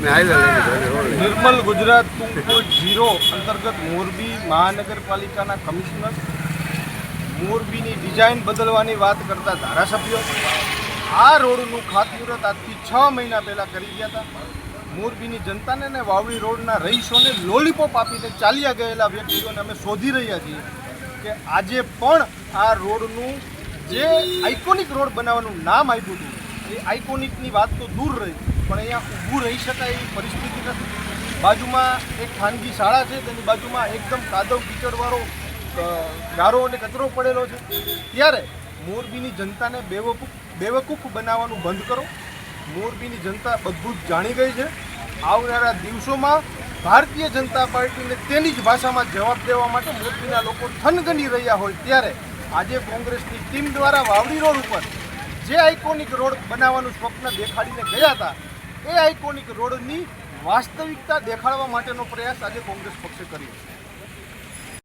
નિર્મલ Gujarat two zero અંતર્ગત મોરબી મહાનગરપાલિકાના commissioner. મોરબીની ડિઝાઇન બદલવાની વાત કરતા ધારાસભ્યો. આ રોડનું ખાતમુહૂર્ત આજથી છ મહિના પહેલાં કરી ગયા હતા. મોરબીની જનતાને અને વાવડી રોડના રહીશોને લોલીપોપ આપીને ચાલ્યા ગયેલા વ્યક્તિઓને અમે શોધી રહ્યા છીએ કે આજે પણ આ રોડનું જે આઇકોનિક રોડ બનાવવાનું નામ આપ્યું હતું, એ આઇકોનિકની વાત તો દૂર રહી. પણ અહીંયા ઊભું રહી શકાય એવી પરિસ્થિતિ નથી. બાજુમાં એક ખાનગી શાળા છે, તેની બાજુમાં એકદમ કાદવ કીચડવાળો ગારો અને કચરો પડેલો છે. ત્યારે મોરબીની જનતાને બેવકૂફ બેવકૂફ બનાવવાનું બંધ કરો. મોરબીની જનતા બધું જ જાણી ગઈ છે. આવનારા દિવસોમાં ભારતીય જનતા પાર્ટીને તેની જ ભાષામાં જવાબ દેવા માટે મોરબીના લોકો થનગની રહ્યા હોય ત્યારે આજે કોંગ્રેસની ટીમ દ્વારા વાવડી રોડ ઉપર જે આઇકોનિક રોડ બનાવવાનું સ્વપ્ન દેખાડીને ગયા હતા એ આઇકોનિક રોડની વાસ્તવિકતા દેખાડવા માટેનો પ્રયાસ આજે કોંગ્રેસ પક્ષે કર્યો છે.